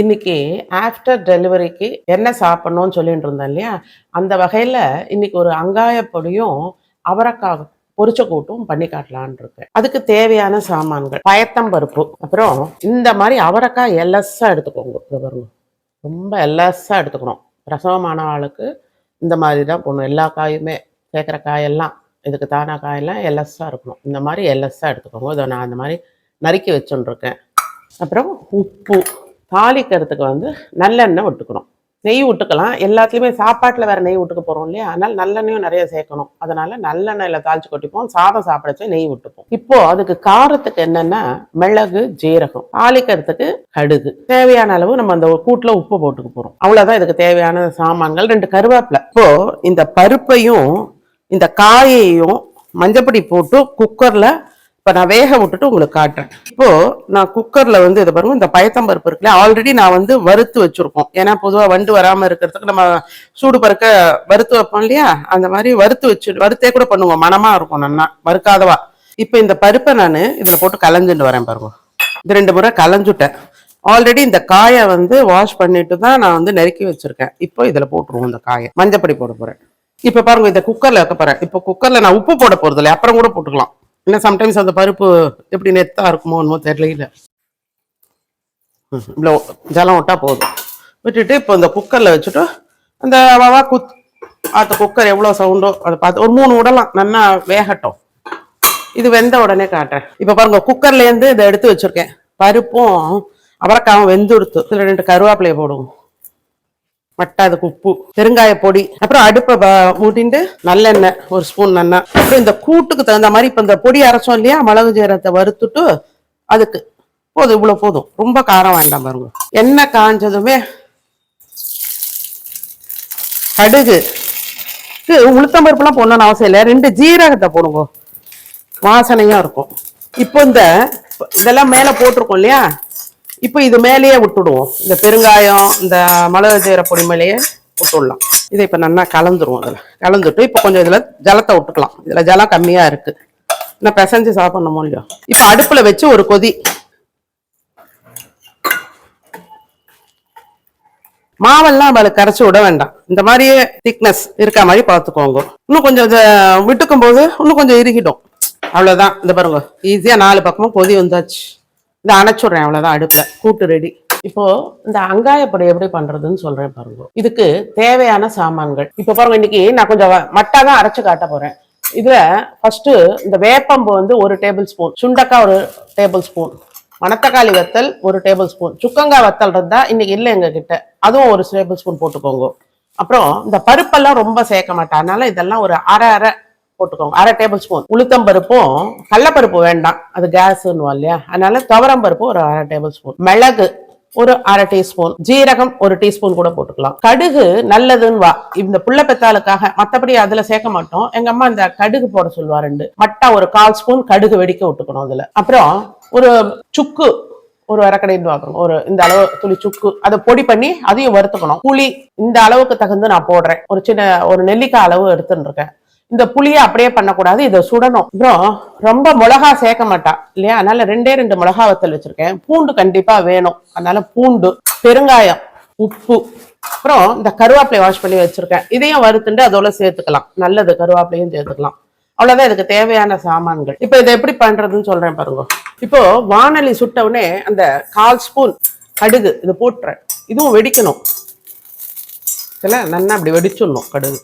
இன்னைக்கு ஆஃப்டர் டெலிவரிக்கு என்ன சாப்பிடணும்னு சொல்லிட்டு இருந்தேன் இல்லையா? அந்த வகையில் இன்னைக்கு ஒரு அங்காய பொடியும் அவரைக்காய் பொரிச்ச கூட்டும் பண்ணி காட்டலான்னு இருக்கேன். அதுக்கு தேவையான சாமான்கள் பயத்தம்பருப்பு அப்புறம் இந்த மாதிரி அவரைக்காய் எல்லஸாக எடுத்துக்கோங்க பாருங்க. ரொம்ப எல்லஸாக எடுத்துக்கணும். பிரசவமான ஆளுக்கு இந்த மாதிரி தான் போடணும். எல்லா காயுமே சேர்க்குற காயெல்லாம் இதுக்கு தானா காயெல்லாம் எல்லஸாக இருக்கணும். இந்த மாதிரி எல்லஸாக எடுத்துக்கோங்க. இதை நான் அந்த மாதிரி நறுக்கி வச்சுட்டுருக்கேன் அப்புறம் உப்பு. தாளிக்கிறதுக்கு வந்து நல்லெண்ணெய் விட்டுக்கணும். நெய் விட்டுக்கலாம். எல்லாத்துலேயுமே சாப்பாட்டில் வேறு நெய் விட்டுக்க போகிறோம் இல்லையா? அதனால் நல்லெண்ணெயும் நிறைய சேர்க்கணும். அதனால் நல்லெண்ணெயில் தாளிச்சு கொட்டிப்போம். சாதம் சாப்பிடச்சு நெய் விட்டுப்போம். இப்போ அதுக்கு காரத்துக்கு என்னென்னா மிளகு ஜீரகம். தாளிக்கிறதுக்கு கடுகு. தேவையான அளவு நம்ம அந்த கூட்டில் உப்பு போட்டுக்க போகிறோம் அவ்வளோதான் இதுக்கு தேவையான சாமான்கள். ரெண்டு கருவேப்பிலை. இப்போது இந்த பருப்பையும் இந்த காயையும் மஞ்சப்பொடி போட்டு குக்கரில் இப்போ நான் வேக விட்டுட்டு உங்களுக்கு காட்டுறேன். இப்போது நான் குக்கரில் வந்து இதை பாருங்கள் இந்த பயத்தம்பருப்பு இருக்குல்ல ஆல்ரெடி நான் வந்து வறுத்து வச்சுருக்கோம். ஏன்னா பொதுவாக வண்டு வராமல் இருக்கிறதுக்கு நம்ம சூடு பறக்க வறுத்து வைப்போம் இல்லையா? அந்த மாதிரி வறுத்து வச்சு வறுத்தே கூட பண்ணுவோம். மனமாக இருக்கும் நன்னா வறுக்காதவா. இப்போ இந்த பருப்பை நான் இதில் போட்டு கலந்துட்டு வரேன் பாருங்க. இது ரெண்டு முறை கலைஞ்சுட்டேன். ஆல்ரெடி இந்த காயை வந்து வாஷ் பண்ணிட்டு தான் நான் வந்து நெருக்கி வச்சிருக்கேன். இப்போ இதில் போட்டுருவோம் இந்த காயை. மஞ்சப்பொடி போட போகிறேன் இப்போ பாருங்க இந்த குக்கரில் வைக்க போறேன். இப்போ குக்கரில் நான் உப்பு போட போகிறது இல்லை அப்புறம் கூட போட்டுக்கலாம். இன்னும் சம்டைம்ஸ் அந்த பருப்பு எப்படி நெத்தாக இருக்குமோ என்னமோ தெரியல இவ்வளோ ஜலம் விட்டால் போதும். விட்டுட்டு இப்போ இந்த குக்கரில் வச்சுட்டு அந்த வவா குத் அந்த குக்கர் எவ்வளோ சவுண்டோ அதை பார்த்து ஒரு மூணு விடலாம் நல்லா வேகட்டும். இது வெந்த உடனே காட்டுறேன். இப்போ பாருங்கள் குக்கர்லேருந்து இதை எடுத்து வச்சிருக்கேன். பருப்பும் அவரைக்காவும் வெந்துடுத்து. இதில் ரெண்டு கருவேப்பிலையை போடுவோம். மட்டாதுக்கு உப்பு பெருங்காய பொடி அப்புறம் அடுப்பை ப- மூட்டிட்டு நல்லெண்ணெய் ஒரு ஸ்பூன் எண்ணெய் அப்புறம் இந்த கூட்டுக்கு தகுந்த மாதிரி இப்போ இந்த பொடி அரைச்சோம் இல்லையா மிளகு ஜீரத்தை வறுத்துட்டு அதுக்கு போதும் இவ்வளோ போதும். ரொம்ப காரம் வேண்டாம் பாருங்க. எண்ணெய் காஞ்சதுமே கடுகு. இது உளுத்தம் பருப்புலாம் போடணும்னு அவசியம் இல்லை. ரெண்டு ஜீரகத்தை போடுங்க. வாசனையும் இருக்கும். இப்போ இந்த இதெல்லாம் மேலே போட்டிருக்கோம் இல்லையா? இப்போ இது மேலேயே விட்டுடுவோம். இந்த பெருங்காயம் இந்த மிளகு ஜீர பொடி மேலேயே விட்டுடலாம். இதை இப்போ நல்லா கலந்துருவோம் அதில் கலந்துட்டு இப்போ கொஞ்சம் இதில் ஜலத்தை விட்டுக்கலாம். இதில் ஜலம் கம்மியாக இருக்குது நான் பிசைஞ்சு சாப்பிடணுமோ இல்லையோ? இப்போ அடுப்பில் வச்சு ஒரு கொதி. மாவெல்லாம் அவளுக்கு கரைச்சி விட வேண்டாம். இந்த மாதிரியே திக்னஸ் இருக்க மாதிரி பார்த்துக்கோங்க. இன்னும் கொஞ்சம் இதை விட்டுக்கும் போது இன்னும் கொஞ்சம் இறுகிடும். அவ்வளோதான் இந்த பாருங்க. ஈஸியாக நாலு பக்கமும் கொதி வந்தாச்சு. இந்த அணைச்சுடுறேன் அவ்வளோதான் அடுப்பில். கூட்டு ரெடி. இப்போ இந்த அங்காயப்பொடி எப்படி பண்றதுன்னு சொல்றேன் பாருங்க. இதுக்கு தேவையான சாமான்கள். இப்போ பாருங்க இன்னைக்கு நான் கொஞ்சம் மட்டா தான் அரைச்சு காட்ட போறேன். இதுல ஃபர்ஸ்ட் இந்த வேப்பம்பு வந்து ஒரு டேபிள் ஸ்பூன் சுண்டக்காய் ஒரு டேபிள் ஸ்பூன் மணத்தக்காளி வத்தல் ஒரு டேபிள் ஸ்பூன் சுக்கங்காய் வத்தல் இருந்தா இன்னைக்கு இல்லை எங்க கிட்ட அதுவும் ஒரு டேபிள் ஸ்பூன் போட்டுக்கோங்க. அப்புறம் இந்த பருப்பெல்லாம் ரொம்ப சேர்க்க மாட்டேன். அதனால இதெல்லாம் ஒரு அரை அரை போட்டுக்கோங்க. அரை டேபிள் ஸ்பூன் உளுத்தம் பருப்பும் கடலப்பருப்பு வேண்டாம். அது கேஸ்ன்னு இல்லையா? அதனால துவரம் பருப்பு ஒரு அரை டேபிள் ஸ்பூன் மிளகு ஒரு அரை டீஸ்பூன் ஜீரகம் ஒரு டீஸ்பூன் கூட போட்டுக்கலாம். கடுகு நல்லதுன்னு வா. இந்த புள்ள பெத்தாளுக்காக மத்தபடி அதுல சேர்க்க மாட்டோம். எங்க அம்மா இந்த கடுகு போட சொல்லுவா ரெண்டு. மட்டா ஒரு கால் ஸ்பூன் கடுகு வெடிக்க விட்டுக்கணும் அதுல. அப்புறம் ஒரு சுக்கு ஒரு வரக்கடைன்னு வாங்கணும் ஒரு இந்த அளவு துளி சுக்கு. அதை பொடி பண்ணி அதையும் வறுத்துக்கணும். புளி இந்த அளவுக்கு தகுந்து நான் போடுறேன். ஒரு சின்ன ஒரு நெல்லிக்காய் அளவு எடுத்துன்னு இருக்கேன். இந்த புளியை அப்படியே பண்ணக்கூடாது இதை சுடணும். அப்புறம் ரொம்ப மிளகா சேர்க்க மாட்டா இல்லையா? அதனால ரெண்டே ரெண்டு மிளகா வத்தல் வச்சிருக்கேன். பூண்டு கண்டிப்பா வேணும். அதனால பூண்டு பெருங்காயம் உப்பு அப்புறம் இந்த கருவேப்பிலை வாஷ் பண்ணி வச்சிருக்கேன். இதையும் வறுத்துட்டு அதோட சேர்த்துக்கலாம். நல்லது கருவேப்பிலையும் சேர்த்துக்கலாம். அவ்வளவுதான் இதுக்கு தேவையான சாமான்கள். இப்போ இதை எப்படி பண்றதுன்னு சொல்றேன் பாருங்க. இப்போ வானொலி சுட்டவுடனே அந்த கால் ஸ்பூன் கடுகு இது போட்டுறேன். இதுவும் வெடிக்கணும். இல்லை நல்லா அப்படி வெடிச்சிடணும் கடுகு.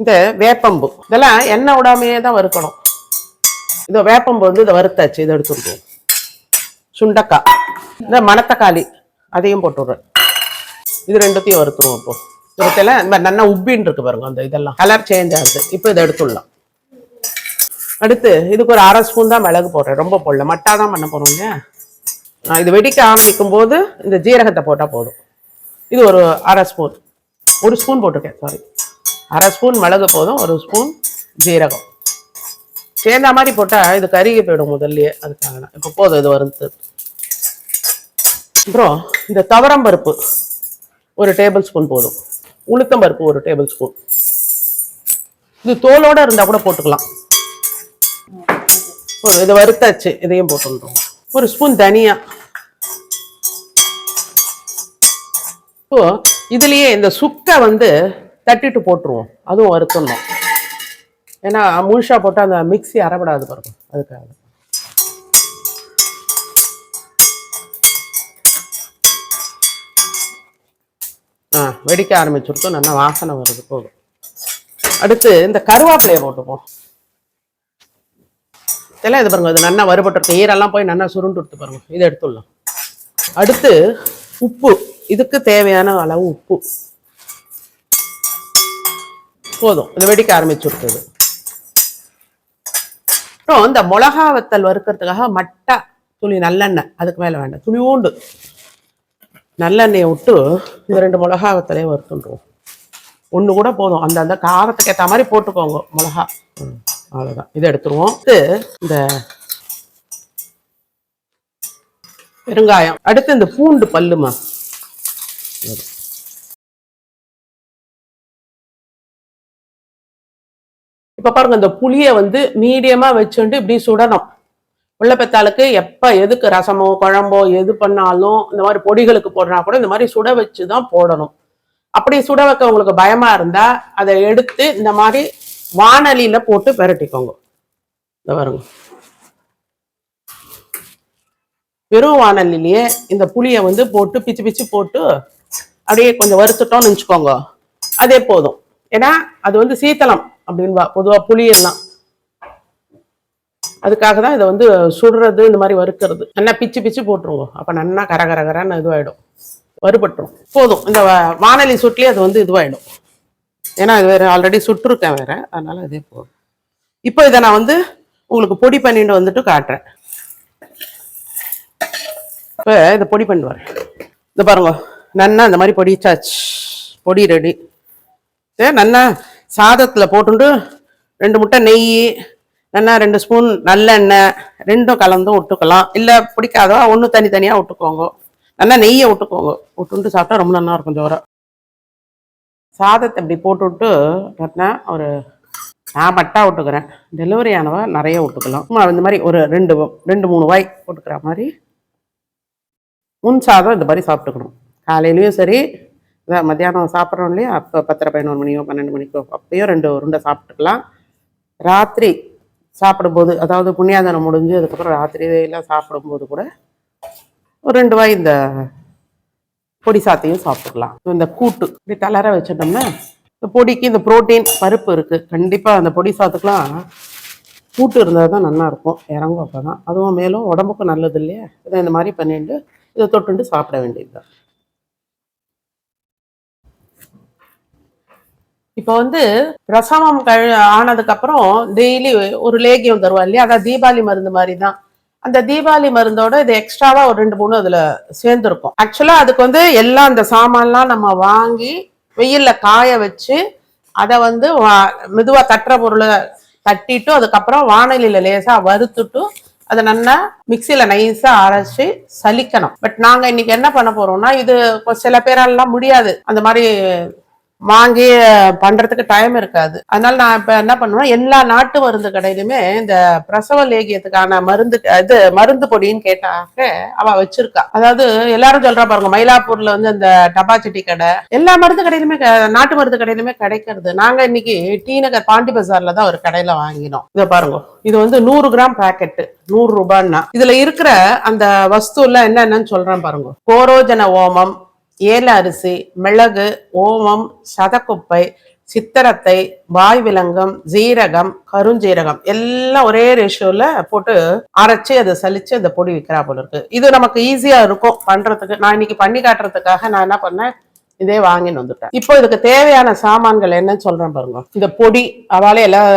இந்த வேப்பம்பு. இதெல்லாம் எண்ணெய் விடாமையே தான் வறுக்கணும். இந்த வேப்பம்பு வந்து இதை வறுத்தாச்சு இதை எடுத்துருக்கோம். சுண்டக்காய் இந்த மணத்தக்காளி அதையும் போட்டுடுறேன். இது ரெண்டுத்தையும் வறுத்துருவோம் இப்போ. இதுல இந்த மாதிரி நல்லா உப்பின்னு இருக்கு பாருங்க அந்த இதெல்லாம். கலர் சேஞ்ச் ஆகுது. இப்போ இதை எடுத்துடலாம். அடுத்து இதுக்கு ஒரு அரை ஸ்பூன் தான் மிளகு போடுறேன். ரொம்ப போடல. மட்டா தான் பண்ண போகிறோம் இல்லையா? இது வெடிக்க ஆரம்பிக்கும் போது இந்த ஜீரகத்தை போட்டால் போதும். இது ஒரு அரை ஸ்பூன். ஒரு ஸ்பூன் போட்டிருக்கேன் சாரி அரை ஸ்பூன் மிளகு போதும் ஒரு ஸ்பூன் ஜீரகம். சேர்ந்த மாதிரி போட்டால் இது கருகி போயிடும் முதல்லையே அதுக்காக தான். இப்போ போதும் இது வறுத்து. அப்புறம் இந்த துவரம் பருப்பு ஒரு டேபிள் ஸ்பூன் போதும். உளுத்தம் பருப்பு ஒரு டேபிள் ஸ்பூன். இது தோலோட இருந்தால் கூட போட்டுக்கலாம். ஒரு இது வறுத்தாச்சு இதையும் போட்டுருந்தோம் ஒரு ஸ்பூன் தனியா. இப்போ இதுலயே இந்த சுக்கை வந்து தட்டிட்டு போட்டுருவோம். அதுவும் வறுத்துடணும் ஏன்னா முழுசாக போட்டால் அந்த மிக்ஸி அரைபடாது பாருங்க. அதுக்காக. ஆ வெடிக்க ஆரம்பிச்சுருக்கோம். நல்லா வாசனை வருது. போதும். அடுத்து இந்த கருவேப்பிலையை போட்டுப்போம். இதெல்லாம் இது பாருங்க. இது நல்லா வறுபட்டு ஈரெல்லாம் போய் நல்லா சுருண்டு எடுத்து பாருங்க. இதை எடுத்துடலாம். அடுத்து உப்பு. இதுக்கு தேவையான அளவு உப்பு. போதும். இது வெடிக்க ஆரம்பிச்சு விட்டது. அப்புறம் இந்த மிளகா வத்தல் வறுக்கிறதுக்காக மட்டா துணி நல்லெண்ணெய் அதுக்கு மேலே வேண்டாம். துளியூண்டு நல்லெண்ணெயை விட்டு இந்த ரெண்டு மிளகா வத்தலையும் வறுத்துட்டுருவோம் ஒன்று கூட போதும். அந்த அந்த காரத்துக்கு ஏற்ற மாதிரி போட்டுக்கோங்க மிளகா. அவ்வளோதான் இதை எடுத்துருவோம். இந்த பெருங்காயம். அடுத்து இந்த பூண்டு பல்லுமா? இப்ப பாருங்க இந்த புளிய வந்து மீடியமா வச்சுட்டு இப்படி சுடணும். உள்ள பெத்தாளுக்கு எப்ப எதுக்கு ரசமோ குழம்போ எது பண்ணாலும் இந்த மாதிரி பொடிகளுக்கு போடுறா கூட இந்த மாதிரி சுட வச்சு தான் போடணும். அப்படி சுட வைக்க உங்களுக்கு பயமா இருந்தா அதை எடுத்து இந்த மாதிரி வானலியில போட்டு பெரட்டிக்கோங்க. இந்த பாருங்க. வெறும் வானலிலேயே இந்த புளியை வந்து போட்டு பிச்சு பிச்சு போட்டு அப்படியே கொஞ்சம் வறுத்துட்டோம்னு வச்சுக்கோங்க. அதே போதும். ஏன்னா அது வந்து சீத்தளம். அப்படின்பா. பொதுவாக புளி எல்லாம் அதுக்காக தான் இதை வந்து சுடுறது இந்த மாதிரி வறுக்கிறது. நல்லா பிச்சு பிச்சு போட்டுருவோம் அப்போ நல்லா கர கர கரன்னு இதுவாகிடும் வறுபட்டுரும். போதும். இந்த வானலி வாணலி அது வந்து இதுவாகிடும் ஏன்னா இது வேறு ஆல்ரெடி சுட்டிருக்கேன் வேறு. அதனால் அதே போதும். இப்போ இதை நான் வந்து உங்களுக்கு பொடி பண்ணிட்டு வந்துட்டு காட்டுறேன். இப்போ இதை பொடி பண்ணுவார் வரேன். இந்த பாருங்க. நன்னா இந்த மாதிரி பொடிச்சாச்சு. பொடி ரெடி சரி நன்னா சாதத்தில் போட்டுட்டு ரெண்டு முட்டை நெய் என்ன ரெண்டு ஸ்பூன் நல்லெண்ணெய் ரெண்டும் கலந்தும் விட்டுக்கலாம் இல்லை பிடிக்காதோ ஒன்று தனித்தனியாக விட்டுக்கோங்க நல்லா நெய்யை விட்டுக்கோங்க விட்டுட்டு சாப்பிட்டா ரொம்ப நல்லா இருக்கும் ஜோரம் சாதத்தை இப்படி போட்டுவிட்டு பார்த்தா ஒரு நான் பட்டா விட்டுக்கிறேன் டெலிவரி ஆனவா நிறைய விட்டுக்கலாம் இந்த மாதிரி ஒரு ரெண்டு ரெண்டு மூணு வாய் போட்டுக்கிற மாதிரி. முன் சாதம் இந்த மாதிரி சாப்பிட்டுக்கணும். காலையிலையும் சரி இதான் மத்தியானம் சாப்பிட்றோம் இல்லையா? அப்போ பத்தரை பதினோரு மணியோ பன்னெண்டு மணிக்கோ அப்போயோ ரெண்டு உருண்டை சாப்பிட்டுக்கலாம். ராத்திரி சாப்பிடும்போது அதாவது புண்ணியாதனம் முடிஞ்சு அதுக்கப்புறம் ராத்திரி எல்லாம் சாப்பிடும்போது கூட ஒரு ரெண்டு வாய் இந்த பொடி சாத்தையும் சாப்பிட்டுக்கலாம். இந்த கூட்டு இப்படி தளர வச்சிட்டோம்னா இந்த பொடிக்கு இந்த புரோட்டீன் பருப்பு இருக்குது கண்டிப்பாக அந்த பொடி சாத்துக்கெலாம். கூட்டு இருந்தால் தான் நல்லாயிருக்கும் இறங்கும் அப்போ தான் அதுவும் மேலும் உடம்புக்கும் நல்லது இல்லையா? இதை இந்த மாதிரி பண்ணிட்டு இதை தொட்டுண்டு சாப்பிட வேண்டியதுதான். இப்போ வந்து பிரசவம் கழ ஆனதுக்கு அப்புறம் டெய்லி ஒரு லேகியம் தருவா இல்லையா? அதான் தீபாவளி மருந்து மாதிரி தான் அந்த தீபாவளி மருந்தோட இது எக்ஸ்ட்ராவா ஒரு ரெண்டு மூணு அதுல சேர்ந்துருக்கும். ஆக்சுவலா அதுக்கு வந்து எல்லாம் அந்த சாமான்லாம் நம்ம வாங்கி வெயில்ல காய வச்சு அதை வந்து மெதுவா தட்டுற பொருளை தட்டிட்டு அதுக்கப்புறம் வானலியில லேசா வறுத்துட்டு அதை நல்லா மிக்சியில நைஸா அரைச்சி சலிக்கணும் பட் நாங்க இன்னைக்கு என்ன பண்ண போறோம்னா இது கொ- சில பேராலாம் முடியாது. அந்த மாதிரி வாங்கி பண்றதுக்கு டைம் இருக்காது. அதனால நான் இப்ப என்ன பண்ணுவேன் எல்லா நாட்டு மருந்து கடையிலுமே இந்த பிரசவ லேகியத்துக்கான மருந்து இது மருந்து பொடின்னு கேட்டாக்க அவ வச்சிருக்கா. அதாவது எல்லாரும் சொல்றா பாருங்க மயிலாப்பூர்ல வந்து அந்த டபாச்சட்டி கடை எல்லா மருந்து கடையிலுமே நாட்டு மருந்து கடையிலுமே கிடைக்கிறது. நாங்க இன்னைக்கு டி நகர் பாண்டி பஜார்ல தான் ஒரு கடையில வாங்கினோம். இதை பாருங்க இது வந்து நூறு கிராம் பாக்கெட் நூறு ரூபான்னா. இதுல இருக்கிற அந்த வஸ்து எல்லாம் என்னென்னு சொல்றேன் பாருங்க. கோரோஜன ஓமம் ஏல அரிசி மிளகு ஓமம் சதக்குப்பை சித்திரத்தை வாய் விலங்கம் ஜீரகம் கருஞ்சீரகம் எல்லாம் ஒரே ரேஷியோல போட்டு அரைச்சி அதை சலிச்சு அந்த பொடி விற்கிறா போல இருக்கு. இது நமக்கு ஈஸியா இருக்கும் பண்றதுக்கு. நான் இன்னைக்கு பண்ணி காட்டுறதுக்காக நான் என்ன பண்ணேன்? இதே வாங்கின்னு வந்துட்டேன். இப்போ இதுக்கு தேவையான சாமான்கள் என்னன்னு சொல்றேன் பாருங்க. இந்த பொடி அவளே எல்லாம்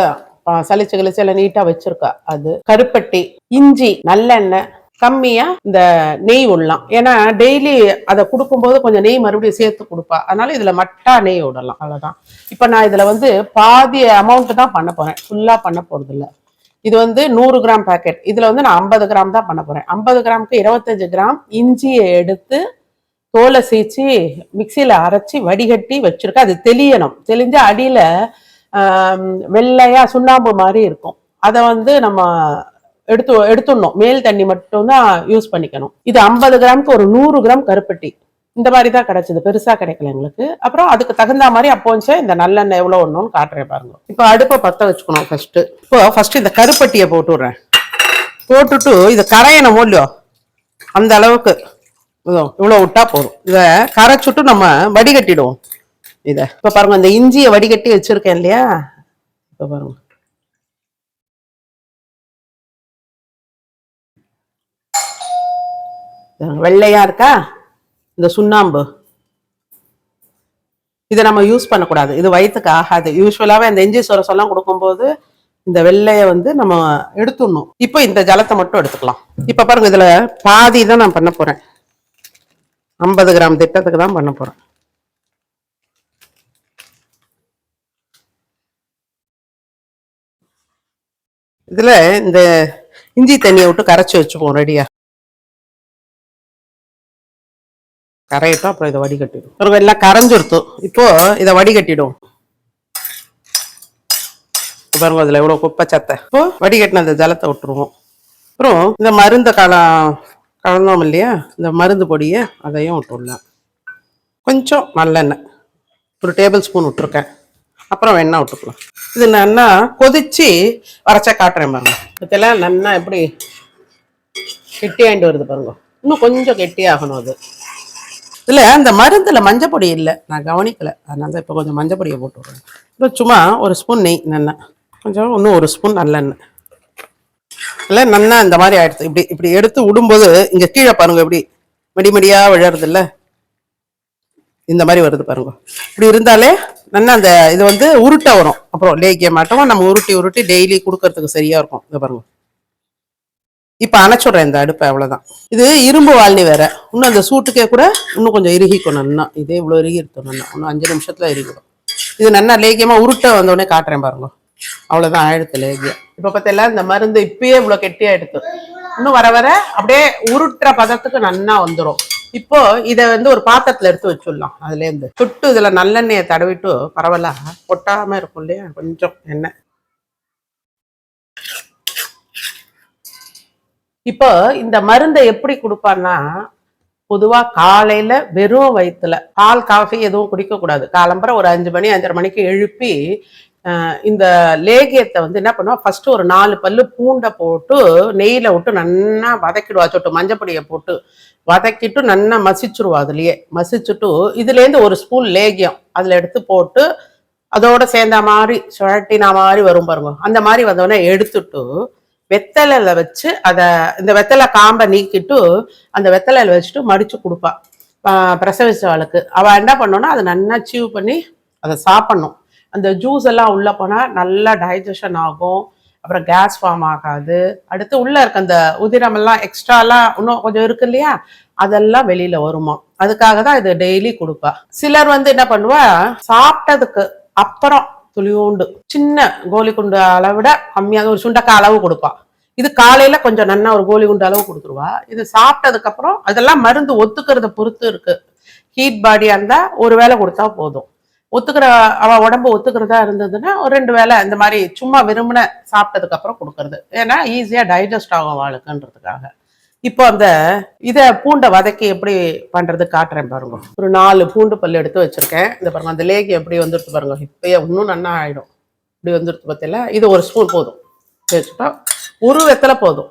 சளிச்சு சலிச்சு கிழிச்சு எல்லாம் நீட்டா வச்சிருக்கா. அது கருப்பட்டி இஞ்சி நல்லெண்ணெய் கம்மியா இந்த நெய் விடலாம் ஏன்னா டெய்லி அதை கொடுக்கும்போது கொஞ்சம் நெய் மறுபடியும் சேர்த்து கொடுப்பா. அதனால இதுல மட்டா நெய் விடலாம் அவ்வளவுதான். இப்ப நான் இதுல வந்து பாதி அமௌண்ட் தான் பண்ண போறேன். ஃபுல்லா பண்ண போறது இல்ல இது வந்து நூறு கிராம் பாக்கெட் இதுல வந்து நான் ஐம்பது கிராம் தான் பண்ண போறேன். ஐம்பது கிராமுக்கு இருபத்தஞ்சு கிராம் இஞ்சியை எடுத்து தோலை சீச்சு மிக்சியில அரைச்சி வடிகட்டி வச்சிருக்கேன். அது தெளியணும். தெளிஞ்ச அடியில வெள்ளையாக வெள்ளையா சுண்ணாம்பு மாதிரி இருக்கும். அதை வந்து நம்ம எடுத்து எடுத்துடணும். மேல் தண்ணி மட்டும் தான் யூஸ் பண்ணிக்கணும். இது ஐம்பது கிராமுக்கு ஒரு நூறு கிராம் கருப்பட்டி. இந்த மாதிரி தான் கிடைச்சது. பெருசா கிடைக்கல எங்களுக்கு. அப்புறம் அதுக்கு தகுந்த மாதிரி அப்போ வச்சே இந்த நல்லெண்ணெய் எவ்வளோ ஒண்ணுன்னு காட்டுறேன் பாருங்க. இப்போ அடுப்பை பற்ற வச்சுக்கணும் ஃபர்ஸ்ட் இப்போ ஃபர்ஸ்ட் இந்த கருப்பட்டியை போட்டு விட்றேன் போட்டுட்டு இதை கரையணும் இல்லையோ? அந்த அளவுக்கு. இவ்வளோ விட்டா போதும். இதை கரைச்சுட்டு நம்ம வடிகட்டிடுவோம். இதை. இப்போ பாருங்க இந்த இஞ்சியை வடிகட்டி வச்சிருக்கேன் இல்லையா? இப்போ பாருங்க. வெள்ளையா இருக்கா? இந்த சுண்ணாம்பு. இதை நம்ம யூஸ் பண்ணக்கூடாது. இது வயிற்றுக்கு ஆகாது. யூஸ்வலாகவே அந்த இஞ்சி சொரசெல்லாம் கொடுக்கும்போது இந்த வெள்ளையை வந்து நம்ம எடுத்துடணும். இப்போ இந்த ஜலத்தை மட்டும் எடுத்துக்கலாம். இப்போ பாருங்க இதுல பாதி தான் நான் பண்ண போறேன். ஐம்பது கிராம் திட்டத்துக்கு தான் பண்ண போறேன். இதுல இந்த இஞ்சி தண்ணியை விட்டு கரைச்சி வச்சுப்போம் ரெடியா கரையட்டும் அப்புறம் இதை வடிகட்டிடும். அப்புறம் எல்லாம் கரைஞ்சிருத்தோம் இப்போ இதை வடிகட்டிடும். பாருங்க அதுல எவ்வளவு குப்பை சத்தை. இப்போ வடிகட்டின அந்த ஜலத்தை விட்டுருவோம். அப்புறம் இந்த மருந்த கல கலந்தோம் இல்லையா? இந்த மருந்து பொடியை அதையும் விட்டுடலாம். கொஞ்சம் நல்லெண்ணெய். ஒரு டேபிள் ஸ்பூன் விட்டுருக்கேன். அப்புறம் வேணா விட்டுக்கலாம். இது நல்லா கொதிச்சு வரைச்சா காட்டுறேன் பாருங்க. இதெல்லாம் நல்லா எப்படி கெட்டியாயிட்டு வருது பாருங்க. இன்னும் கொஞ்சம் கெட்டியாகணும் அது. இல்லை அந்த மருந்தில் மஞ்சள் பொடி இல்லை. நான் கவனிக்கலை. அதனால தான் இப்போ கொஞ்சம் மஞ்சள் பொடியை போட்டு விடுறேன். இப்போ சும்மா ஒரு ஸ்பூன் நெய் நல்லெண்ணெய் கொஞ்சம் இன்னும் ஒரு ஸ்பூன் நல்லெண்ணெய். இல்லை நல்லா இந்த மாதிரி ஆயிடுச்சு. இப்படி இப்படி எடுத்து விடும்போது இங்கே கீழே பாருங்க இப்படி மடி மடியாக விழறது இந்த மாதிரி வருது பாருங்க. இப்படி இருந்தாலே நல்லா அந்த இது வந்து உருட்டை வரும். அப்புறம் லேக்கிய மாட்டோம்? நம்ம உருட்டி உருட்டி டெய்லி கொடுக்கறதுக்கு சரியாக இருக்கும். இதை பாருங்க. இப்போ அணைச்சுடுறேன் இந்த அடுப்பை அவ்வளோதான் இது இரும்பு வாழ்னி வேற. இன்னும் அந்த சூட்டுக்கே கூட இன்னும் கொஞ்சம் இறுகிக்கும் நன்னா. இதே இவ்வளோ இறுகி இருக்கணும் இன்னும் அஞ்சு நிமிஷத்தில் இறுகிடும். இது நல்லா லேகியமாக உருட்ட வந்தோடனே காட்டுறேன் பாருங்க. அவ்வளோதான் ஆயிடுத்து லேகியம். இப்போ பார்த்தெல்லாம் இந்த மருந்து இப்பயே இவ்வளோ கெட்டியாக எடுத்து. இன்னும் வர வர அப்படியே உருட்டுற பதத்துக்கு நல்லா வந்துடும் இப்போ இதை வந்து ஒரு பாத்திரத்தில் எடுத்து வச்சுடலாம் அதுலேருந்து. சுட்டு இதில் நல்லெண்ணெயை தடவிட்டு பரவாயில்ல கொட்டாமல் இருக்கும் இல்லையா கொஞ்சம் எண்ணெய். இப்போ இந்த மருந்தை எப்படி கொடுப்பான்னா பொதுவாக காலையில் வெறும் வயிற்றுல பால் காஃபி எதுவும் குடிக்கக்கூடாது காலம்பரை ஒரு அஞ்சு மணி அஞ்சரை மணிக்கு எழுப்பி இந்த லேகியத்தை வந்து என்ன பண்ணுவா? ஃபர்ஸ்ட் ஒரு நாலு பல்லு பூண்டை போட்டு நெய்யில் விட்டு நல்லா வதக்கிடுவா. சொட்டு மஞ்சப்பொடியை போட்டு வதக்கிட்டு நல்லா மசிச்சுருவா அதுலேயே. மசிச்சுட்டு இதுலேருந்து ஒரு ஸ்பூன் லேகியம் அதில் எடுத்து போட்டு அதோட சேர்ந்த மாதிரி சுழட்டினா மாதிரி வரும் பாருங்க. அந்த மாதிரி வந்தோடனே எடுத்துட்டு வெத்தலையில வச்சு அதை இந்த வெத்தலை காம்பை நீக்கிட்டு அந்த வெத்தலையில வச்சுட்டு மடித்து கொடுப்பா. பிரசவிச்சவளுக்கு. அவள் என்ன பண்ணோன்னா அதை நல்லா சீவ் பண்ணி அதை சாப்பிட்ணும். அந்த ஜூஸ் எல்லாம் உள்ளே போனால் நல்லா டைஜஷன் ஆகும். அப்புறம் கேஸ் ஃபார்ம் ஆகாது. அடுத்து உள்ளே இருக்க அந்த உதிரமெல்லாம் எக்ஸ்ட்ராலாம் இன்னும் கொஞ்சம் இருக்கு இல்லையா? அதெல்லாம் வெளியில் வருமா? அதுக்காக தான் இது டெய்லி கொடுப்பா. சிலர் வந்து என்ன பண்ணுவா? சாப்பிட்டதுக்கு அப்புறம் துளியோண்டு. சின்ன கோலி குண்டு அளவிட கம்மியாக ஒரு சுண்டக்காய் அளவு கொடுப்பா. இது காலையில கொஞ்சம் நன்னா ஒரு கோலி குண்டு அளவு கொடுத்துருவா. இது சாப்பிட்டதுக்கு அப்புறம் அதெல்லாம் மருந்து ஒத்துக்கிறத பொறுத்து இருக்கு. ஹீட் பாடியா இருந்தா ஒரு வேளை கொடுத்தா போதும். ஒத்துக்கிற அவ உடம்பு ஒத்துக்கிறதா இருந்ததுன்னா ஒரு ரெண்டு வேளை இந்த மாதிரி சும்மா விரும்பின சாப்பிட்டதுக்கு அப்புறம் கொடுக்கறது. ஏன்னா ஈஸியா டைஜஸ்ட் ஆகும் அவளுக்குன்றதுக்காக. இப்போ அந்த இதை பூண்டை வதக்கி எப்படி பண்ணுறது காட்டுறேன் பாருங்க. ஒரு நாலு பூண்டு பல்லு எடுத்து வச்சுருக்கேன். இந்த பாருங்க அந்த லேகி எப்படி வந்துடுத்து பாருங்க. இப்போயே இன்னும் நன்னா ஆகிடும் இப்படி வந்துடுத்து பார்த்தீங்களா இது ஒரு ஸ்பூன் போதும். வச்சுட்டா ஒரு வெத்தலை போதும்.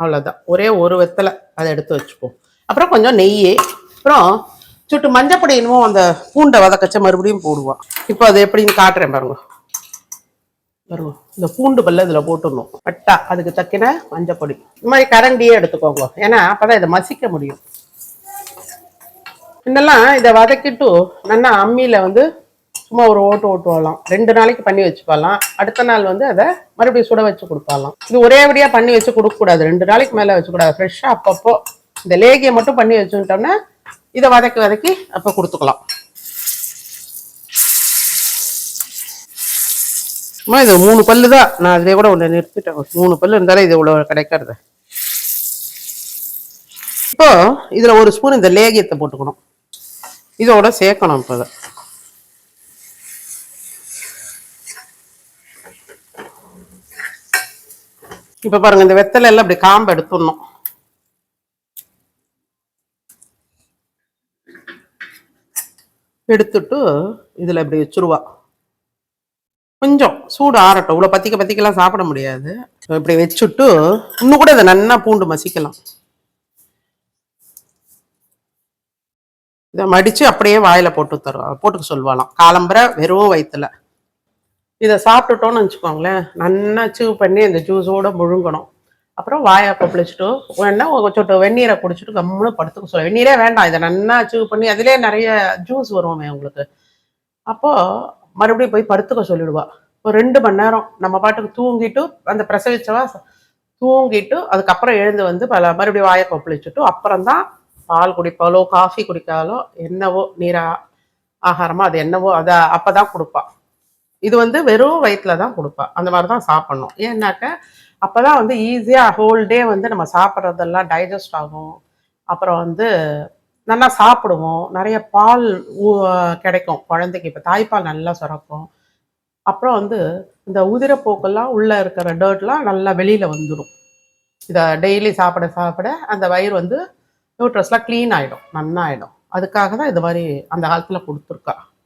அவ்வளோதான் ஒரே ஒரு வெத்தலை அதை எடுத்து வச்சுப்போம். அப்புறம் கொஞ்சம் நெய் அப்புறம் சுட்டு மஞ்சப்பொடி என்னமோ அந்த பூண்டை வதக்கச்ச மறுபடியும் போடுவோம் இப்போ அது எப்படின்னு காட்டுறேன் பாருங்க. வருவோம் இந்த பூண்டு பல்ல இதில் போட்டுடணும். பட்டா அதுக்கு தக்கின மஞ்சப்பொடி. இந்த மாதிரி கரண்டியே எடுத்துக்கோங்க. ஏன்னா அப்போதான் இதை மசிக்க முடியும். முன்னெல்லாம் இதை வதக்கிட்டு நல்லா அம்மியில் வந்து சும்மா ஒரு ஓட்டு ஓட்டுவாலாம் ரெண்டு நாளைக்கு பண்ணி வச்சுப்பாலாம் அடுத்த நாள் வந்து அதை மறுபடியும் சுட வச்சு கொடுப்பாலாம். இது ஒரே வழியா பண்ணி வச்சு கொடுக்கக்கூடாது. ரெண்டு நாளைக்கு மேலே வச்சுக்கூடாது. ஃப்ரெஷ்ஷாக அப்பப்போ இந்த லேகியை மட்டும் பண்ணி வச்சுட்டோம்னா இதை வதக்கி வதக்கி அப்போ கொடுத்துக்கலாம். அம்மா இது மூணு பல்லு தான் நான் அதிலே கூட ஒன்று நிறுத்திட்டேன். மூணு பல்லு இருந்தாலே இது இவ்வளோ கிடைக்கிறது இப்போ இதுல ஒரு ஸ்பூன் இந்த லேகியத்தை போட்டுக்கணும். இதோட சேர்க்கணும் இப்போ இதை. இப்போ பாருங்க இந்த வெத்தலை எல்லாம் இப்படி காம்பு எடுத்துடணும். எடுத்துட்டு இதில் இப்படி வச்சுருவா. கொஞ்சம் சூடு ஆறட்டும். இவ்வளோ பத்திக்க பத்திக்கெல்லாம் சாப்பிட முடியாது. இப்படி வச்சுட்டு இன்னும் கூட இதை நன்னா பூண்டு மசிக்கலாம். இதை மடித்து அப்படியே வாயில் போட்டு தருவோம் போட்டுக்க சொல்லுவாளாம் காலம்பரை வெறும் வயிற்றுல இதை சாப்பிட்டுட்டோம்னு வச்சுக்கோங்களேன். நன்னா சீவ் பண்ணி இந்த ஜூஸோட முழுங்கணும். அப்புறம் வாயை கொப்பளிச்சுட்டு வேணா கொஞ்சம் வெந்நீரை குடிச்சிட்டு கம்முன்னு படுத்துக்க சொல்ல. வெந்நீரே வேண்டாம். இதை நல்லா சீவ் பண்ணி அதிலே நிறைய ஜூஸ் வருவோமே உங்களுக்கு. அப்போ மறுபடியும் போய் படுத்துக்க சொல்லிடுவா. ஒரு ரெண்டு மணி நேரம் நம்ம பாட்டுக்கு தூங்கிட்டு அந்த பிரசவிச்சவா ச- தூங்கிட்டு அதுக்கப்புறம் எழுந்து வந்து பல மறுபடியும் வாயை கொப்பளிச்சுட்டு அப்புறம் தான் பால் குடிப்பாலோ காஃபி குடிக்காலோ என்னவோ நீரா ஆகாரமோ அது என்னவோ அதை அப்போ தான் கொடுப்பா. இது வந்து வெறும் வயிற்றில் தான் கொடுப்பா. அந்த மாதிரி தான் சாப்பிட்ணும். ஏன்னாக்க அப்பதான் வந்து ஈஸியாக ஹோல் டே வந்து நம்ம சாப்பிட்றதெல்லாம் டைஜஸ்ட் ஆகும். அப்புறம் வந்து நல்லா சாப்பிடுவோம். நிறைய பால் கிடைக்கும் குழந்தைக்கு. இப்போ தாய்ப்பால் நல்லா சுரக்கும். அப்புறம் வந்து இந்த உதிரப்போக்கெல்லாம் உள்ளே இருக்கிற டர்ட்லாம் நல்லா வெளியில் வந்துடும் இதை டெய்லி சாப்பிட சாப்பிட அந்த வயிறு வந்து நியூட்ரஸ்லாம் க்ளீன் ஆகிடும் நன்னாயிடும். அதுக்காக தான் இது மாதிரி அந்த காலத்தில் கொடுத்துருக்கா.